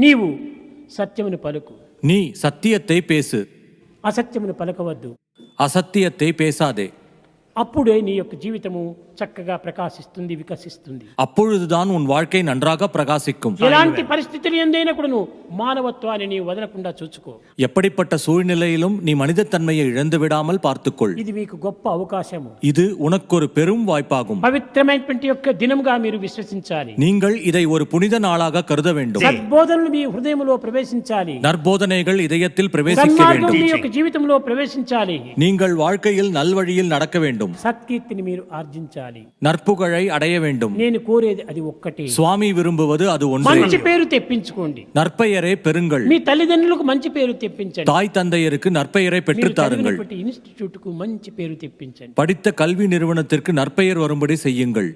నీవు సత్యమును పలుకు நீ சத்தியத்தை பேசு అసత్యమును పలకవద్దు அசத்தியத்தை பேசாதே అప్పుడే నీ యొక్క జీవితము చక్కగా ప్రకాశిస్తుంది వికసిస్తుంది அப்பொழுதுதான் உன் வாழ்க்கை நன்றாக பிரகாசிக்கும் ఎలాంటి పరిస్థితులు ఎందైనా కూడా నువ్వు మానవత్వాన్ని నీవు వదలకుండా చూసుకో எப்படிப்பட்ட சூழ்நிலையிலும் நீ மனிதத்தன்மையை இழந்து விடாமல் பார்த்துக்கொள் ఇది మీకు గొప్ప అవకాశము இது உனக்கு ஒரு பெரும் வாய்ப்பாகும் పవిత్రమైనటువంటి యొక్క దినముగా మీరు విశ్వసించాలి நீங்கள் இதை ஒரு புனித நாளாக கருத வேண்டும் సద్బోధనలు మీ హృదయంలో ప్రవేశించాలి நற்போதனைகள் இதயத்தில் பிரவேசிக்க సన్మార్గం வேண்டும் మీ యొక్క జీవితంలో ప్రవేశించాలి நீங்கள் வாழ்க்கையில் நல்வழியில் நடக்க வேண்டும் సత్కీర్తిని మీరు ఆర్జించాలి நற்புகழை அடைய வேண்டும் నేను కోరేది అది ఒక్కటే சுவாமி விரும்புவது அது ஒன்றே మంచి పేరు తెప్పించుకోండి நற்பெயரை பெறுங்கள் మీ తల్లిదండ్రులకు మంచి పేరు తెప్పించండి தாய் தந்தையருக்கு நற்பெயரை మీరు பெற்றுத் தாருங்கள் చదివినటువంటి ఇన్స్టిట్యూట్ కు మంచి పేరు తెప్పించండి படித்த கல்வி நிறுவனத்திற்கு நற்பெயர் வரும்படி செய்யுங்கள்